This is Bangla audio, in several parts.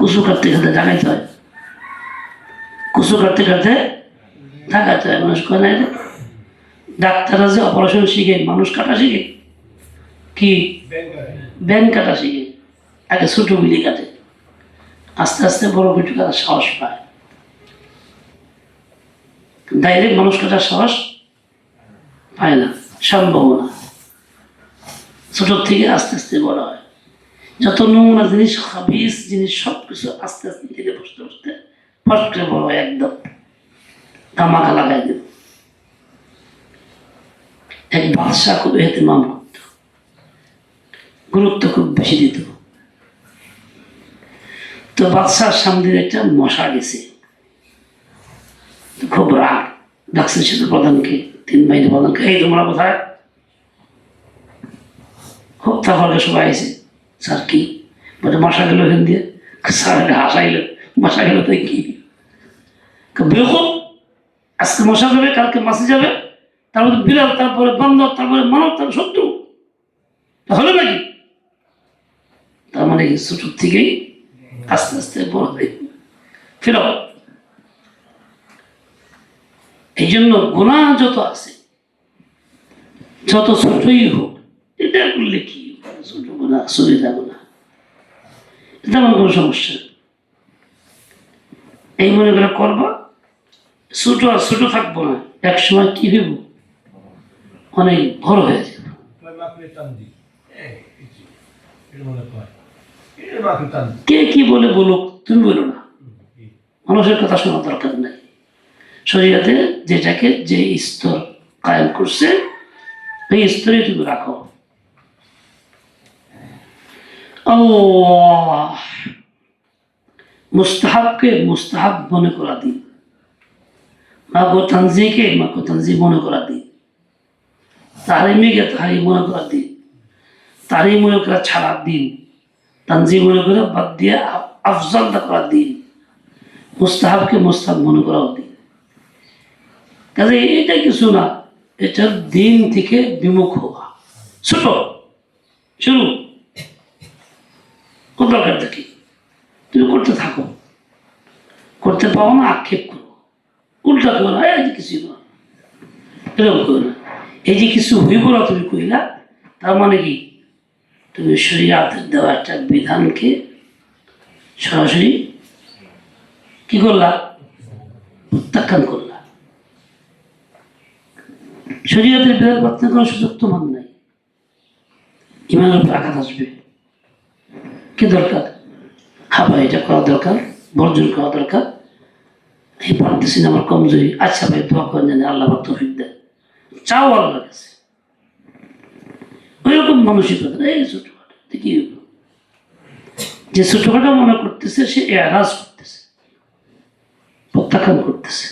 কুসু কাটতে কাটতে ডাকাইতে হয়। কুসু কাটতে কাটতে ডাকাইতে হয়, মানুষ করে না? ডাক্তাররা যে অপারেশন শিখে, মানুষ কাটা শিখে? কি? ব্যান কাটা শিখে। আগে ছোটো বিলি কাটে। আস্তে আস্তে বড় কিছু কাটার সাহস পায়। ডাইরেক্ট মানুষ কাটার সাহস পায় না, সম্ভব না। ছোটোর থেকে আস্তে আস্তে বড় হয়। যত নোংরা জিনিস হাবিস জিনিস সব কিছু আস্তে আস্তে ধীরে বসতে বসতে ফট করে বড় একদম। ধামাকা লাগাই দেব এক বাদশাহ খুব এহতেমাম করত। গুরুত্ব খুব বেশি দিত। তো বাদশার সামনে একটা মশা গেছে। খুব রাগ। ডাকছে সেতু প্রধানকে, তিন বাহিনী প্রধানকে, এই তোমরা কোথায়? খুব তাহলে সবাই আছে স্যার কি? বলে মশা গেল এখান দিয়ে। স্যার এটা হাসাইল, মশা গেল তাই কি? বেরকম আজকে মশা যাবে, কালকে মাসে যাবে তারপরে বিড়াল তারপরে বান্দর, তারপরে মানব তারপরে শত্রু। হলো নাকি? তার মানে ছোটোর থেকেই আস্তে আস্তে বড় ফেরো এই জন্য গোনা যত আছে, যত ছোটই হোক, এটা করলে কি? ছোট এটা আমার কোনো সমস্যা এই মনে করে করবা ছোট আর ছোট থাকব না এক সময় কি হইব? অনেক বড় হয়ে যাবে. কে কি বলে বলুক তুমি বলো না। মানুষের কথা শোনা দরকার নাই। শরীয়তে যেটাকে যে স্তর কায়েম করছে এই স্তরে তুমি রাখো। আল্লাহ। মুস্তাহাবকে মুস্তাহাব মনে করা দিন। মাগো তানজিকে মাগো তানজি মনে করা দিন। তারিমিকে তারি মনে করা দিন। তারি মনে করা ছাড়ার দিন। তানজি মনে করে বাদ দিয়ে আফ- আফজলটা করার দিন। মুস্তাহাবকে মুস্তাহাব মনে করাও দিন। কাজে এটা কিছু না, এটা দিন থেকে বিমুখ হওয়া। ছোট, শুরু। কোন দরকার দেখি তুমি করতে থাকো। করতে পাও না, আক্ষেপ করো। উল্টা করো না, এই যে কিছু না। এরকম করো না। এই যে কিছু হইব না তুমি কইলা, তার মানে কি? তুমি শরীয়তের দেওয়া একটা বিধানকে সরাসরি কি করলা? প্রত্যাখ্যান করলা। শরীয়তের বিধান প্রত্যাখ্যান সুযোগ তোমার নাই। ইমানের আঘাত আসবে। কি দরকার? হ্যাঁ এটা করা দরকার, বর্জন করা দরকার। এই পারতেছি না, আমার কমজোরি। আচ্ছা ভাই, দোয়া করেন জানি আল্লাহ আমার তৌফিক দেয় চাও আল্লাহর কাছে। ওইরকম মানসিকতা এই ছোটখাটো। কি? যে ছোটখাটো মনে করতেছে, সে এরাজ করতেছে। প্রত্যাখ্যান করতেছে।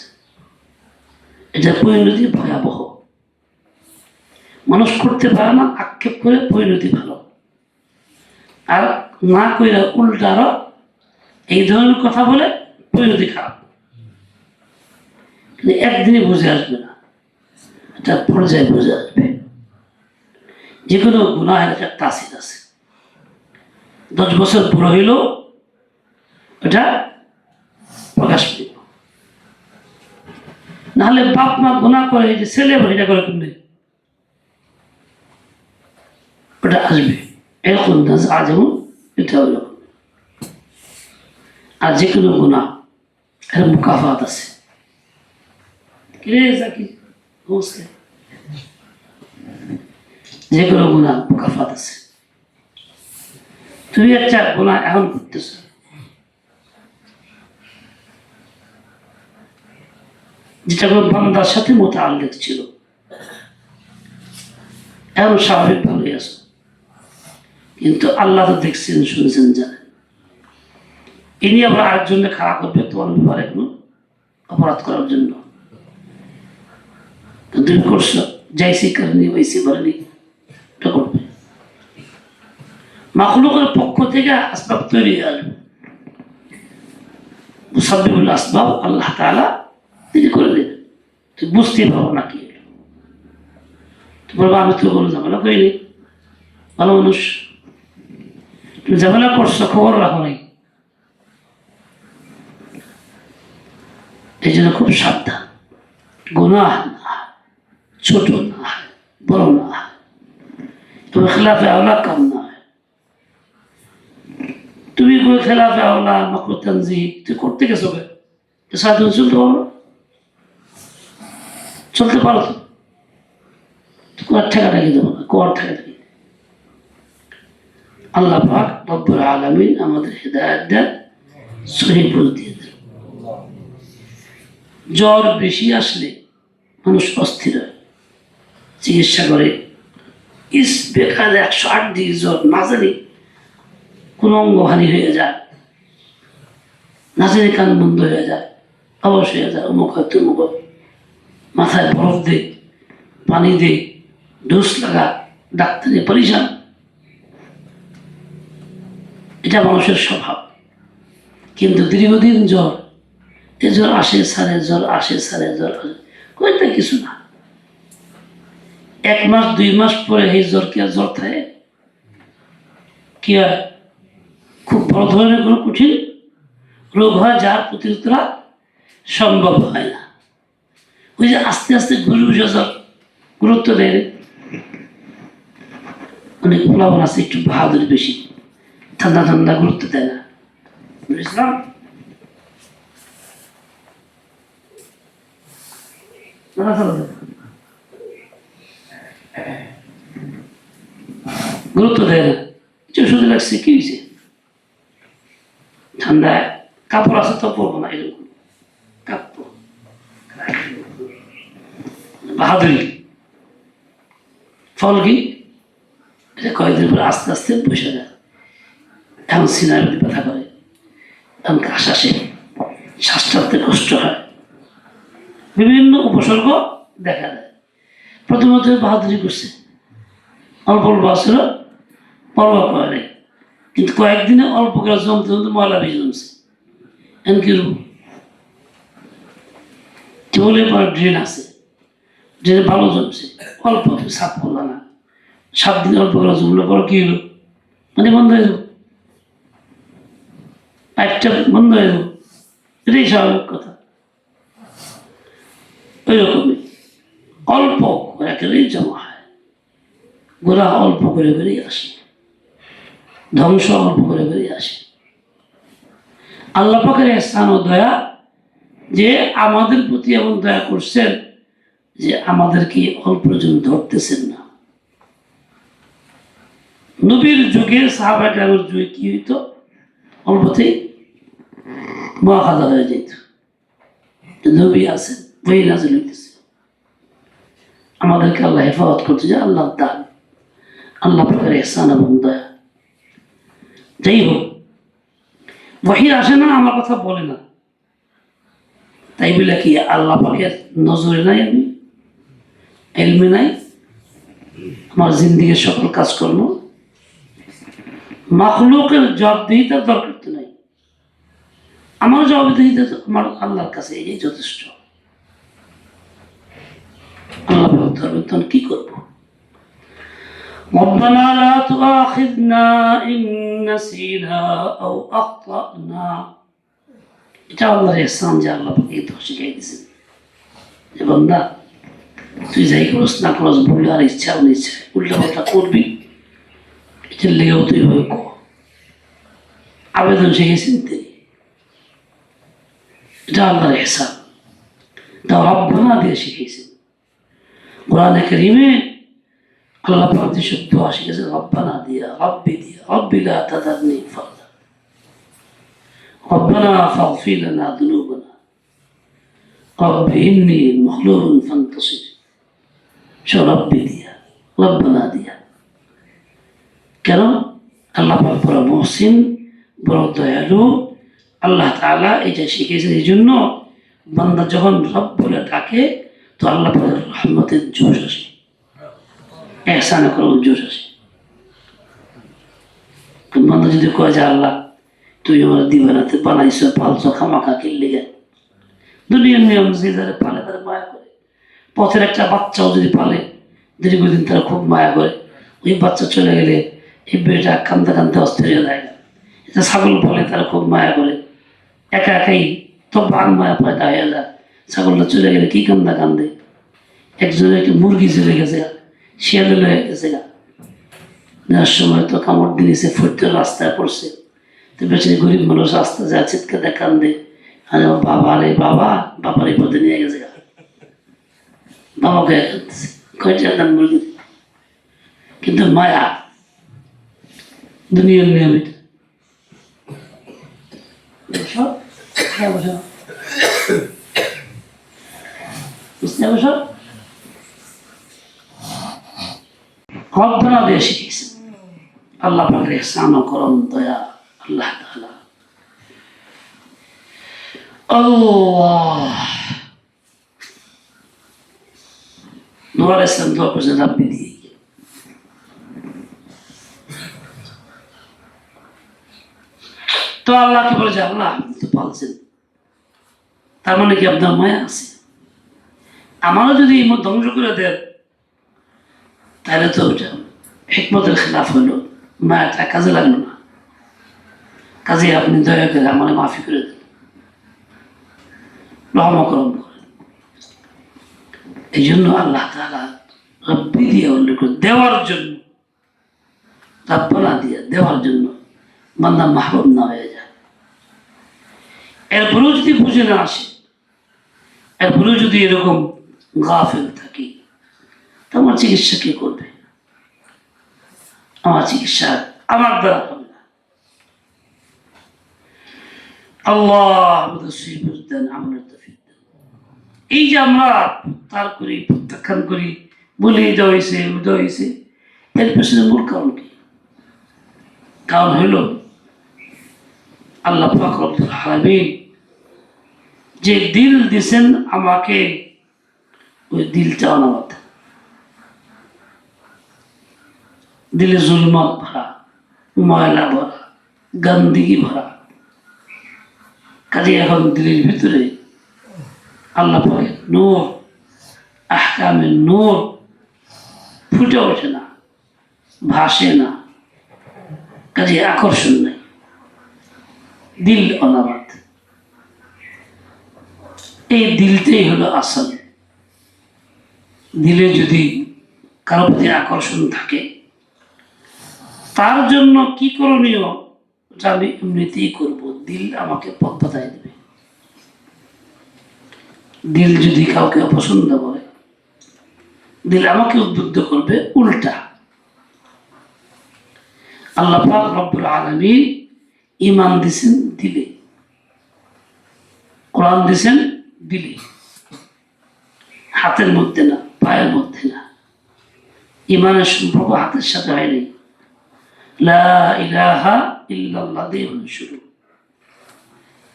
এটা পরিণতি ভয়াবহ। মানুষ করতে পারে না, আক্ষেপ করে পরিণতি ভালো। আর না কইরা উল্টা এই ধরনের কথা বলে পরিণতি খারাপ। কিন্তু একদিনে বুঝে আসবে না। এটা পর্যায়ে বুঝে আসবে। যে কোনো গুণাহের একটা তাসির আছে। দশ বছর বুড়ো হইল ওটা প্রকাশ পেল। নাহলে বাপ মা গুণা করে যে ছেলে এটা করে তুমি ওটা আসবে। এরকম আজ যেমন এটা হইল আর যে কোনো গুণা এর মুকাফাত আছে। যে কোনো গুণা মুকাফাত আছে। তুমি একটা গুণা এখন করতেছ। যেটা কোনো বান্দার সাথে মোতাল্লিক ছিল। এখন স্বাভাবিক ভালোই আছো। কিন্তু আল্লাহ তো দেখছেন, শুনছেন, জানেন। ইনি আবার আরেকজনকে খারাপ করবে তোমার ব্যাপারে কোনো অপরাধ করার জন্য। তো তুমি করছ করবে। পক্ষ থেকে আসবাব তৈরি হয়ে আসবে মুসাব্বিবুল আসবাব আল্লাহ তাআলা তিনি করে দেবেন তুই বুঝতে পারব না কি। তুই বলব, আমি তো কোনো ঝামেলা করিনি। ভালো মানুষ। ঝামেলা করছ খবর রাখো নাই। এই জন্য খুব সাবধান। গোনা না, ছোট না, বড় না। তুমি খেলাফে আওলা কাম না। তুমি কোনো খেলাফে আওলা মকর তানজি তুই করতে গেছো সাধু চলতে পারো চলতে পারো তো? কোয়ার ঠেকা রেখে দেবো না? কোয়ার ঠেকা আল্লাহ পাক রব্বুল আলমিন আমাদের হেদায়ত দেন সহি দিয়ে দেন জ্বর বেশি আসলে মানুষ অস্থির হয়। চিকিৎসা করে। ইস, বেকার একশো আট ডিগ্রি জ্বর, না জানি কোনো অঙ্গহানি হয়ে যায়, না জানি কান বন্ধ হয়ে যায় অবশ হয়ে যায়, অমুক হয় তুমুক। মাথায় বরফ দে পানি দে ডোজ লাগা ডাক্তারে পরিশান এটা মানুষের স্বভাব। কিন্তু দীর্ঘদিন জ্বর, এ জ্বর আসে সারে জ্বর আসে সারে জ্বর আসে, কইতে কিছু না। এক মাস, দুই মাস পরে এই জ্বর কি আর জ্বর থাকে? কি হয়? খুব বড় ধরনের কোনো কঠিন রোগ হয় যার প্রতিরোধরা সম্ভব হয় না। ওই যে আস্তে আস্তে ঘুরে বসে জ্বর গুরুত্ব দেয় অনেক ফলাফল আছে, একটু বাহাদুর বেশি। ঠান্ডা ঠান্ডা গুরুত্ব দেয় না বুঝলাম। গুরুত্ব দেয় না একটু শুধু লাগছে কি হয়েছে ঠান্ডায় কাপড় আছে তো পরবো না এরকম কাপড় বাহাদুরি ফল কি কয়েকদিন পরে আস্তে আস্তে বসে যায় এখন সিনার ব্যথা করে এখন কাশ আসে শ্বাস টানতে কষ্ট হয়। বিভিন্ন উপসর্গ দেখা দেয়। প্রথমত বাহাদুরি করছে। অল্প অল্প আসছিল পরবা করে কিন্তু কয়েকদিনে অল্প করে জমতে জমতে ময়লা বেশি জমছে। এখন কি টিউবওয়েলের পর ড্রেন আছে। ড্রেনে ভালো জমছে। অল্প সাফ করল না। সাত দিন অল্প করে জমলো, পর কি হলো? মানে বন্ধ হয়ে পাইপটা বন্ধ হয়ে যাব। এটাই স্বাভাবিক কথা। ওই রকমই অল্প একেবারেই জমা হয়। গোড়া অল্প করে বেরিয়ে আসে। ধ্বংস অল্প করে বেরিয়ে আসে। আল্লাহ স্থান ও দয়া যে আমাদের প্রতি এমন দয়া করছেন যে আমাদেরকে অল্প জন ধরতেছেন না। নবীর যুগে সাহাবা গ্রামের যুগে কি হইতো? অল্পতেই মহাখাজা হয়ে যেত। নবী আছেন বই নাজিল হইতেছে। আমাদেরকে আল্লাহ হেফাজত করতে যে, আল্লাহ দান আল্লাহ পাকের এহসান এবং দয়া। যাই হোক, ওয়াহি আসে না, আমার কথা বলে না। তাই বলে কি, আল্লাহ পাকের নজরে নাই আমি, এলমে নাই, আমার জিন্দিগির সকল কাজকর্ম। মাখলুকের জবাবদিহিতার দরকার। আমার জবাবদিহিতা তো আমার আল্লাহর কাছে এই যথেষ্ট আল্লাহ পাক ধরবেন তখন কি করবো ربنا لا تؤاخذنا إن نسينا أو أخطأنا এটা আল্লাহর ইহসান যে আল্লাহ পাকে এই দোষ শিখাই দিয়েছেন যে বন্দা তুই যাই করস না করস ভুলে আর ইচ্ছা ইচ্ছা উল্টা পাল্টা করবি এটার লেগেও তুই ভাবে কর আবেদন শিখেছেন তিনি এটা আল্লাহর ইহসান তাও রব্বানা দিয়ে শিখিয়েছেন কোরআনে করিমে আল্লাহ পাক যে শুদ্ধ শিখেছেন রব্বানা দিয়া রব্বি দিয়া রব্বি লা তাদারনি ফারদা ربنا فاغفر لنا ذنوبنا رب إني مغلوب فانتصر شو ربي ديا ربنا ديا কেন আল্লাহ পাক বড় মহসিন বড় দয়ালু আল্লাহ তাআলা এটা শিখেছেন এই জন্য বান্দা যখন রব বলে ডাকে, তো আল্লাহ রহমতের জোশ আসে। এহসানে করো জোশ আসে। বান্দা যদি কয় যে আল্লাহ, তুই আমার দিবানাতে বানাইছ, পালছ খামাখা কিনলে গে দুনিয়ার নিয়ম যে যারা পালে তারা মায়া করে। পথের একটা বাচ্চাও যদি পালে, দীর্ঘদিন তারা খুব মায়া করে, ওই বাচ্চা চলে গেলে এই বেটা কান্দতে কান্দা অস্থির হয়ে যায় এটা ছাগল পালে তারা খুব মায়া করে। একা তো বাঘ মায়া পয়দা হয়ে যায় ছাগলটা চলে গেলে কি কান্দা কান্দে? একজনের একটি মুরগি চলে গেছে শিয়ালে লয়ে গেছে নেওয়ার সময় তো কামড় দিয়েছে ফুটতে রাস্তায় পড়ছে। তো বেশি গরিব মানুষ রাস্তা যায় চিৎকার কান্দে। আর আমার বাবা রে বাবা, বাবার এই পথে নিয়ে গেছে বাবাকে কয়টা দান মুরগি? কিন্তু মায়া, দুনিয়ার নিয়ম এটা বসো, হ্যাঁ, বসো। বুঝতে বসো রব্বানা দিয়ে শিখিয়েছে আল্লাহ পাকের ও করম দয়া আল্লাহ আল্লাহ। নোয়ার ইসলাম দোয়া করছে রাব্বি দিয়ে তো আল্লাহকে বলেছে? আল্লাহ আপনি তো পালছেন। তার মানে কি আপনার মায়া আছে? আমারও যদি ধ্বংস করে দেন, তাহলে তো ওটা হিকমতের খেলাফ হলো মায়াটা কাজে লাগল না। কাজে আপনি দয়া করে আমার মাফি করে দেন। রহমকরম করেন। এই জন্য আল্লাহ তালা রব্বি দিয়ে উল্লেখ করে দেওয়ার জন্য, রাব্বানা দিয়ে দেওয়ার জন্য, বান্দা মাহবুব না হয়ে এরপরেও যদি বুঝে না আসে এরপরেও যদি এরকম গা গাফেল থাকি, তো আমার চিকিৎসা কে করবে? আমার চিকিৎসা আমার দ্বারা হবে না। আল্লাহ। এই যে আমরা তার করি, প্রত্যাখ্যান করি, বলে এটা হয়েছে ওটা হয়েছে, এর পেছনে মূল কারণ কি? কারণ হইল আল্লাহ রব্বুল আলামিন যে দিল দিছেন আমাকে, ওই দিলটা অনাবাদ দিলে জুলমত ভরা, ময়লা ভরা, গন্দিগি ভরা। কাজে এখন দিলের ভিতরে আল্লাহ পাকের নূর আহকামের নূর। ফুটে ওঠে না, ভাসে না, কাজে আকর্ষণ নেই। দিল অনাবাদ। এই দিলটাই হলো আসল। দিলে যদি কারও প্রতি আকর্ষণ থাকে, তার জন্য কি করণীয়? ওটা আমি এমনিতেই করব। দিল আমাকে পথ বাতায় দেবে। দিল যদি কাউকে অপছন্দ করে, দিল আমাকে উদ্বুদ্ধ করবে উল্টা। আল্লাহ রব্বুল আলামিন ইমান দিছেন দিলে। কোরআন দিছেন দিলে হাতের মধ্যে না, পায়ের মধ্যে না। ইমানের সম্পর্ক হাতের সাথে হয়নি। শুরু।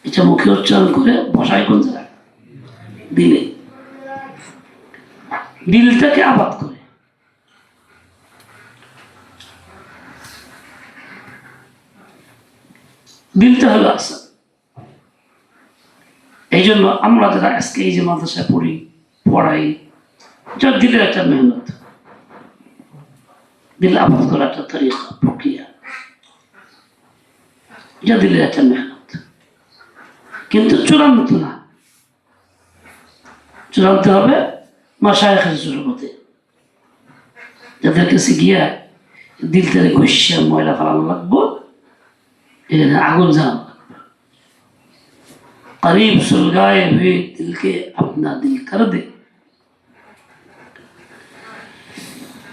এটা মুখে উচ্চারণ করে বসায় কোন দিলে দিলটাকে আবাদ করে। দিলটা হলো আসল এই জন্য আমরা যারা আজকে এই যে মাদ্রাসায় পড়ি, পড়াই এটা দিলের একটা মেহনত, দিল আবাদ করার একটা তরিকা, প্রক্রিয়া। এটা দিলের একটা মেহনত। কিন্তু চূড়ান্ত না। চূড়ান্ত হবে মাসায় সুরমতে যাদের কাছে গিয়া দিল থেকে ঘষিয়া ময়লা ফেলানো লাগবো, এখানে আগুন জ্বালানো লাগবে करीब सुलगाए हुए दिल के अपना दिल कर दे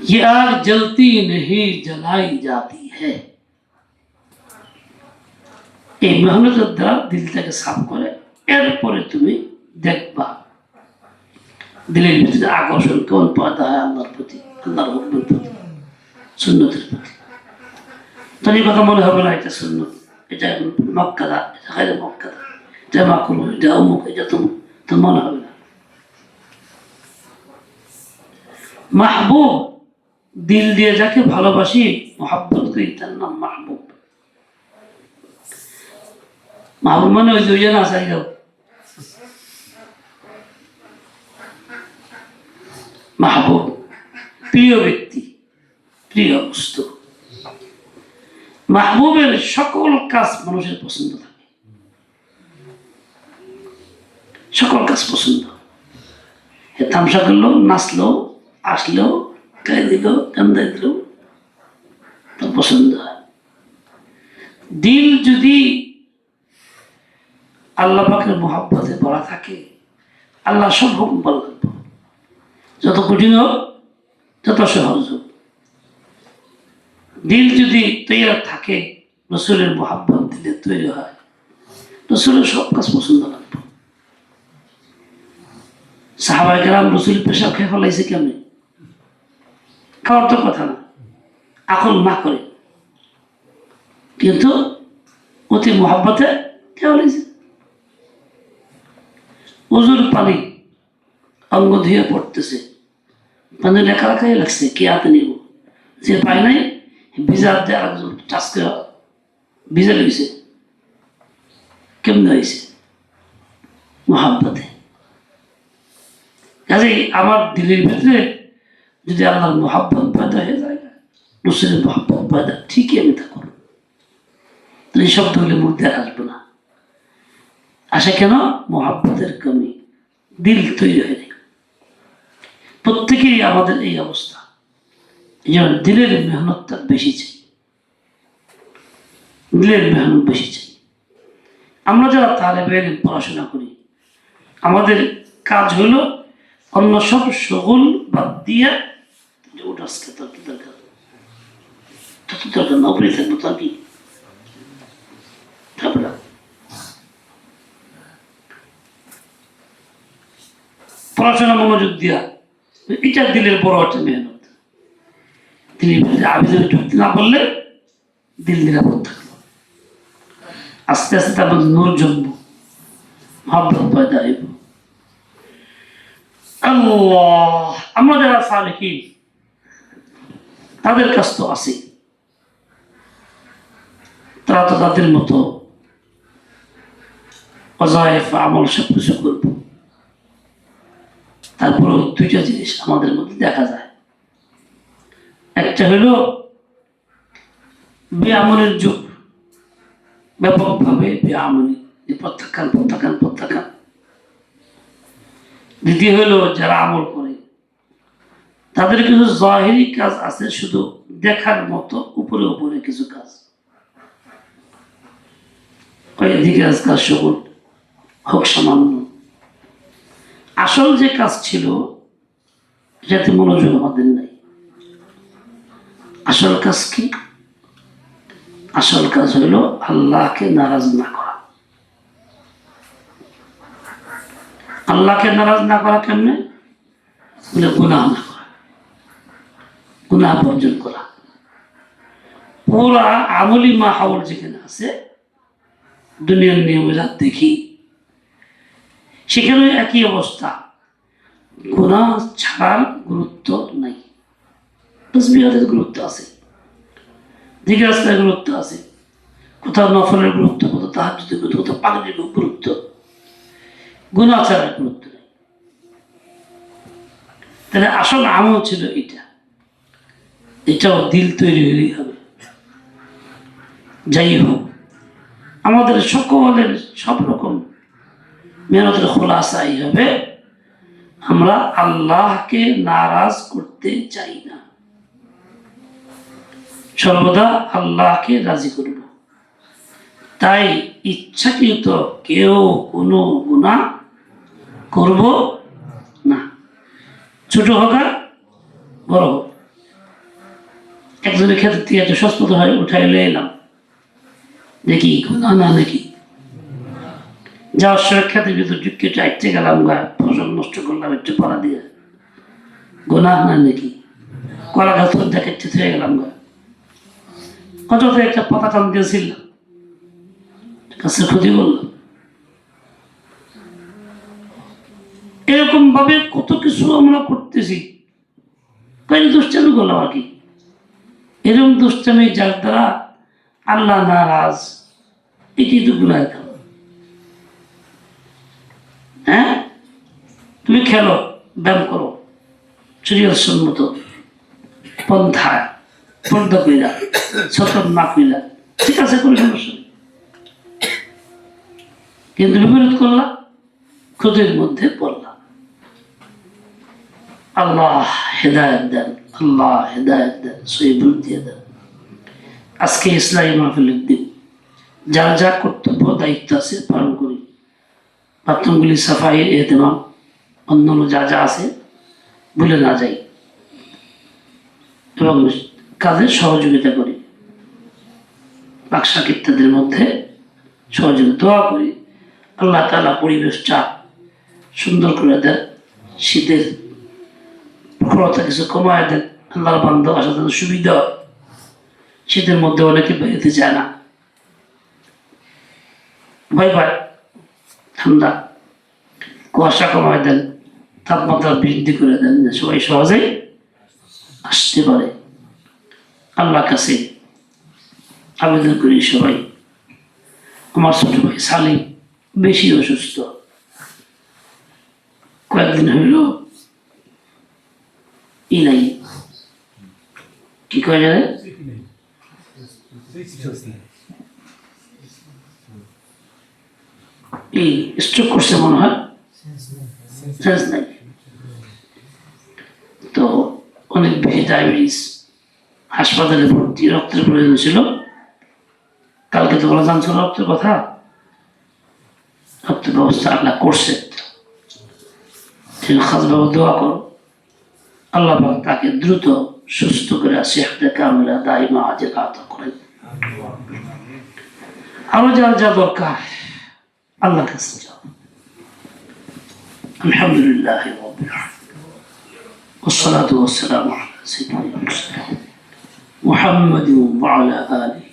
ये आग जलती नहीं जलाई जाती है এই মেহনতের দ্বারা দিলটাকে সাফ করে এরপরে তুমি দেখবা দিলের ভিতরে আকর্ষণ কেমন পয়দা হয় আল্লাহর প্রতি আল্লাহর হুকুমের প্রতি সুন্নতের প্রতি তখন এই কথা মনে হবে না এটা সুন্নত এটা মক্কাদা এটা খাইলে মক্কাদা এটা মাকুল এটা অমুক তো মনে হবে না। মাহবুব, দিল দিয়ে যাকে ভালোবাসি, মহাব্বত করি, তার নাম মাহবুব। মাহবুব মানে ওই দুইজন আসাই যাও মাহবুব, প্রিয় ব্যক্তি, প্রিয় বস্তু। মাহবুবের সকল কাজ মানুষের পছন্দ থাকে। সকল কাজ পছন্দ। তামসা করল, নাচলো, আসলো, গায়ে দিল কান্দায় দিল। তার পছন্দ দিল যদি আল্লাহ পাকের মহাব্বতে ভরা থাকে, আল্লাহ সব হুকুম পালন যত কঠিন হোক, যত সহজ হোক। দিল যদি তৈরি থাকে, রসুলের মহাব্বত দিলে তৈরি হয়। রসুলের সব কাজ পছন্দ লাগবে সাহাবাই কেরাম রসুল পেশাব খেয়ে ফেলাইছে কেমনি? খাওয়ার তো কথা না। এখন না করে। কিন্তু অতি মহাব্বতে খেয়ে ফেলাইছে। উজুর পানি অঙ্গ ধুয়ে পড়তেছে। পানি লেখা লেখাই লাগছে, কে হাতে নিব? যে পায় নাই ভিজা দিয়ে আরেকজন টাচ করে ভিজা লইছে। কেমনে হয়েছে মহাব্বতে। কাজে আমার দিলের ভিতরে যদি আল্লাহর মহাব্বত পয়দা হয়ে যায়, রসুলের মহাব্বত পয়দা ঠিকই আমি তা করব। তো এই শব্দগুলি মধ্যে আসব না। আসে কেন? মহাব্বতের কমি, দিল তৈরি হয়নি প্রত্যেকেরই আমাদের এই অবস্থা। এই জন্য দিলের মেহনতটা বেশি চাই। দিলের মেহনত বেশি চাই। আমরা যারা তালে বেলে পড়াশোনা করি, আমাদের কাজ হলো অন্য সব সগুল বাদ দিয়ে ওটা আজকে তোর কি দরকার? তোর দরকার? না উপরে থাকব তো আমি পড়াশোনা মনোযোগ দিয়া। এটা দিলের বড় একটা মেহনত। ভিতরে আবেদন ঢুকতে না পারলে দিল নিরাপদ থাকল আস্তে আস্তে তার মধ্যে নূর জন্ম। মহাব্বত পয়দা হইব। আমরা যারা তাদের কাছ তো আছে তারা তো তাদের মতো অজায়েফ আমল সব কিছু করব তারপরে দুইটা জিনিস আমাদের মধ্যে দেখা যায়। একটা হলো বেআমনের যুগ। ব্যাপকভাবে বেআমনি যে প্রত্যাখ্যান প্রত্যাখ্যান প্রত্যাখ্যান। দ্বিতীয় হলো যারা আমল করে। তাদের কিছু জাহেরি কাজ আছে, শুধু দেখার মতো উপরে উপরে কিছু কাজ। এদিকে কাজ সবল হোক সামান্য। আসল যে কাজ ছিল যাতে মনোযোগ আমাদের নাই। আসল কাজ কি? আসল কাজ হইল আল্লাহকে নারাজ না করা। আল্লাহকে নারাজ না করা কেমনে? গুনাহ না করা। গুনাহ বর্জন করা। পুরা আমলি মা হাওল যেখানে আছে, দুনিয়ার নিয়মে যা দেখি সেখানে একই অবস্থা। গুণা ছাড়ার গুরুত্ব নাই। তসবিহাতের গুরুত্ব আছে। দিকে রাস্তার গুরুত্ব আছে। কোথাও নফলের গুরুত্ব, কোথাও তাহাজুদের গুরুত্ব, কোথাও পাগলির গুরুত্ব। গুণা ছাড়ার গুরুত্ব। নেই তাহলে আসল আমল ছিল এটা। এটাও দিল তৈরি হলেই হবে। যাই হোক, আমাদের সকলের সব রকম মেহনতের খোলাসাই হবে। আমরা আল্লাহকে নারাজ করতে চাই না। সর্বদা আল্লাহকে রাজি করব। তাই ইচ্ছাকৃত কেউ কোনো গুণা করব না। ছোট হোক আর বড় হোক। একজনের ক্ষেত্রে থেকে একটা সস্পত হয় উঠাই লয়ে এলাম দেখি গুণা না নাকি যাওয়ার সময় খেতে ভিতর ঢুকে চাইতে গেলাম গা, ফসল নষ্ট করলাম, একটু পড়া দিয়ে। গোনা না নাকি কলা গাছ দেখাচ্ছে থেকে গেলাম গা। কত একটা পাতা টান দিয়েছিলাম গাছের ক্ষতি করলাম। এরকম ভাবে কত কিছু আমরা করতেছি কয়েক দুষ্টামি করলাম আর কি। এরকম দুষ্টামি যার দ্বারা আল্লাহ নারাজ, এটি তো গুণায় হ্যাঁ? তুমি খেলো, ব্যায়াম করো, শরীর সম্মত পন্থায় পর্দা কইরা, সতর্ক না কইরা, ঠিক আছে, কোনো সমস্যা নেই। কিন্তু বিপরীত করলা ক্ষতির মধ্যে পড়লাম আল্লাহ হেদায়ত দেন, আল্লাহ হেদায়ত দেন সহিবুল দিয়ে দেন। আজকে ইসলামী মাহফিলের দিন। যার যা কর্তব্য, দায়িত্ব আছে, পালন করি। বাথরুমগুলি সাফাই, এহতেমাম অন্যান্য যা যা আছে, ভুলে না যাই। এবং কাজে সহযোগিতা করি। বাক্সাক ইত্যাদির মধ্যে সহযোগিতা, দোয়া করি। আল্লাহ তালা পরিবেশ পরিবেশটা সুন্দর করে দেন, শীতের কিছু কমায় দেন আল্লাহর বান্ধব সুবিধা শীতের মধ্যে অনেকে বেরোতে চায় না। ভয় পায় ঠান্ডা, কুয়াশা কমায় দেন, তাপমাত্রা বৃদ্ধি করে দেন সবাই সহজেই আসতে পারে। আল্লাহ কাছে আবেদন করি সবাই, আমার ছোট ভাই বেশি অসুস্থ। কয়েকদিন হইল ই নাই? কি কয় জানে? এই স্ট্রোক করছে মনে হয়। সেন্স নাই। তো অনেক বেশি ডায়াবেটিস হাসপাতালে ভর্তি, রক্তের প্রয়োজন ছিল। কালকে তো বলা জানছো রক্তের কথা। রক্তের ব্যবস্থা আল্লাহ করছে। খাস বাবু দোয়া করো। আল্লাহ পাক তাকে দ্রুত সুস্থ করে সেহতে কামিলা দাইমা আজে আতা করেন আরো যার যা দরকার আল্লাহ কাছে যাও আলহামদুলিল্লাহ رب العالمين والصلاة والسلام على سيدنا المرسلين محمد وعلى آله